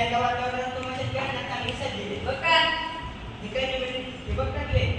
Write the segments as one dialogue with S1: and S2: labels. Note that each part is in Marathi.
S1: याच्या वातावरणात तुम्हाला शेतकऱ्यांना चांगली सज्ज बघ का? हे काय
S2: निवडली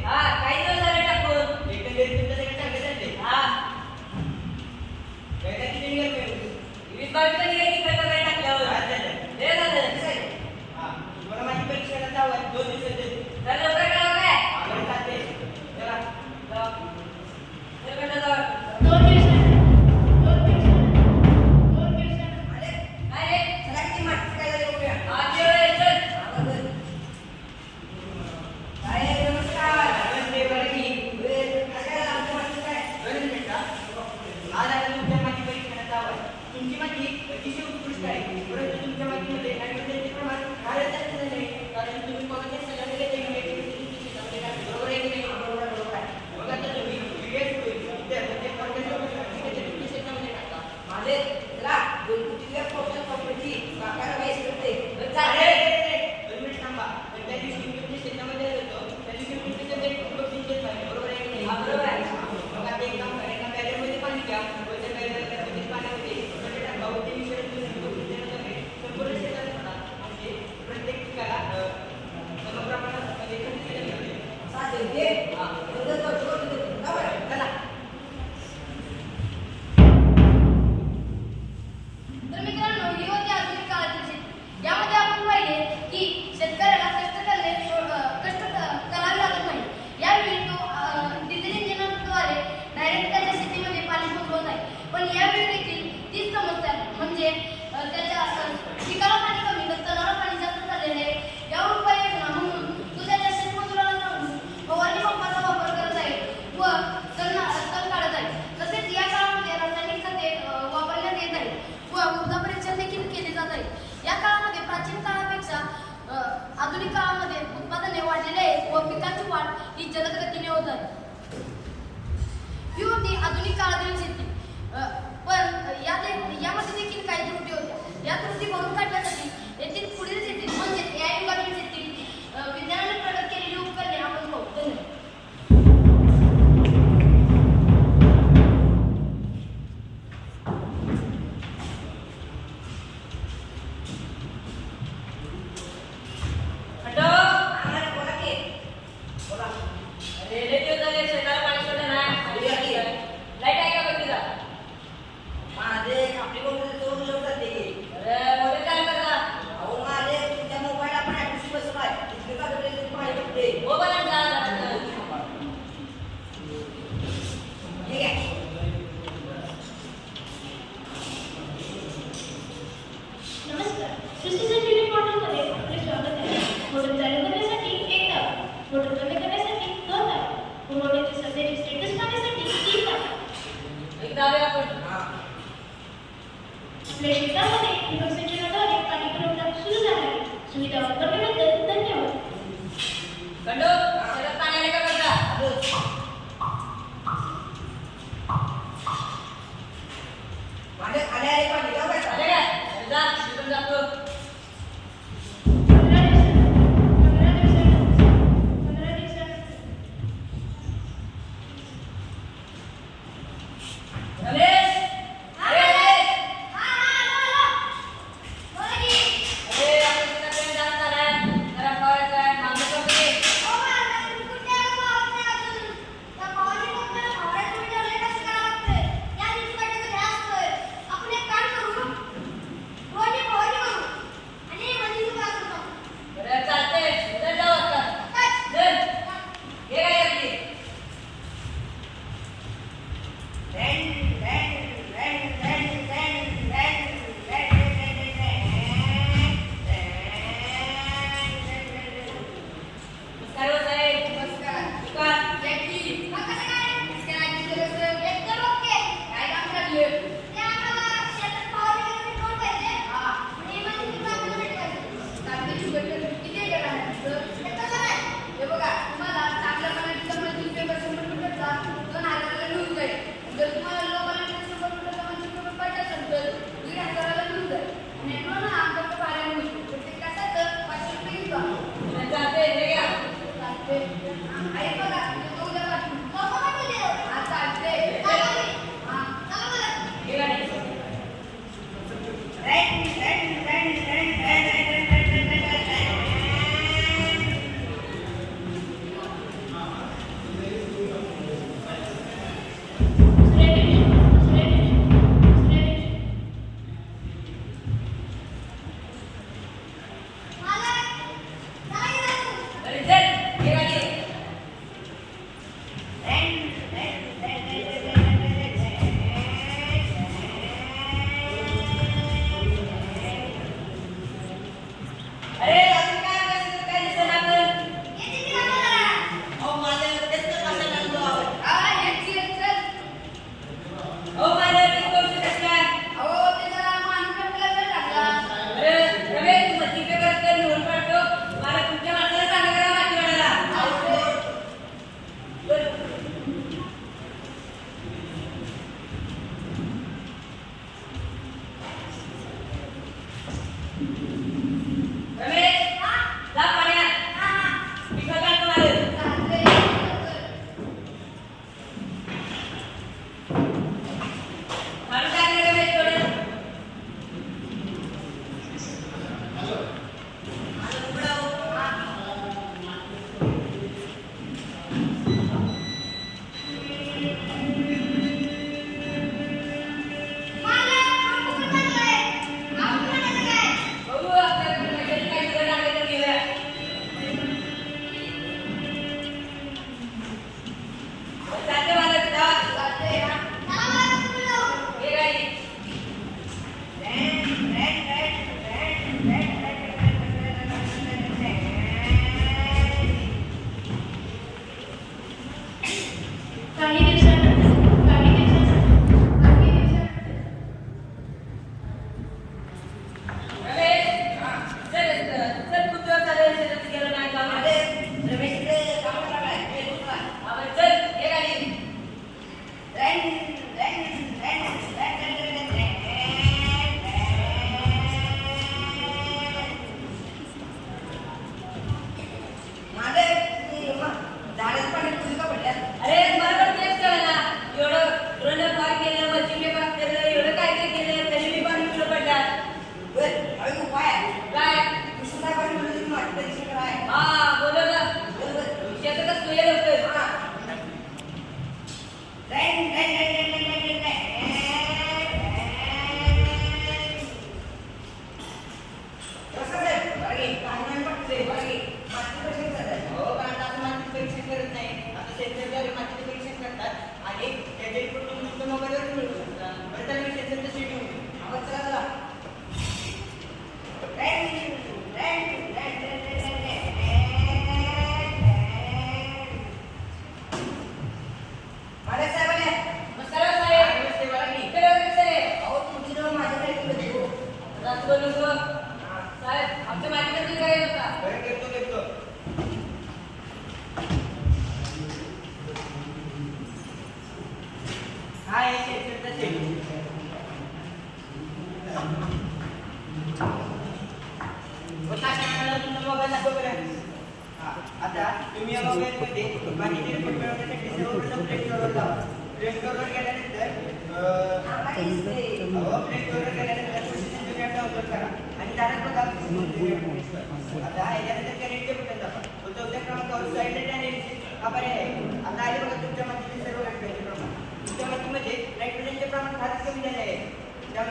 S3: आपल्या शेतामध्ये ठिबक सिंचनाद्वारे पाणी पुरवठा सुरू झाला.
S2: Ay, pala.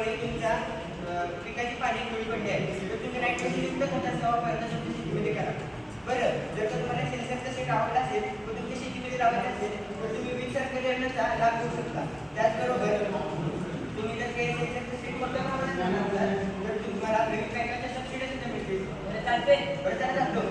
S2: त्यामुळे तुमच्या पिकाची पाणी गोळी पडली आहे. तर तुम्ही नायट्रोजनयुक्त खताचा वापर नसून शेतीमध्ये करा. बरं जर का तुम्हाला सेन्सरचा सेट आवडला असेल व तुमच्या शेतीमध्ये लावायचे असेल तर तुम्ही वीज सरकारी योजनेचा लाभ घेऊ शकता. त्याचबरोबर तुम्ही जर काही सेन्सरचा सेट मोठ्या प्रमाणात आणला तर तुम्हाला विविध बँकांच्या सबसिडी सुद्धा मिळतील.
S4: बरं चालते
S2: बरं
S4: चालतो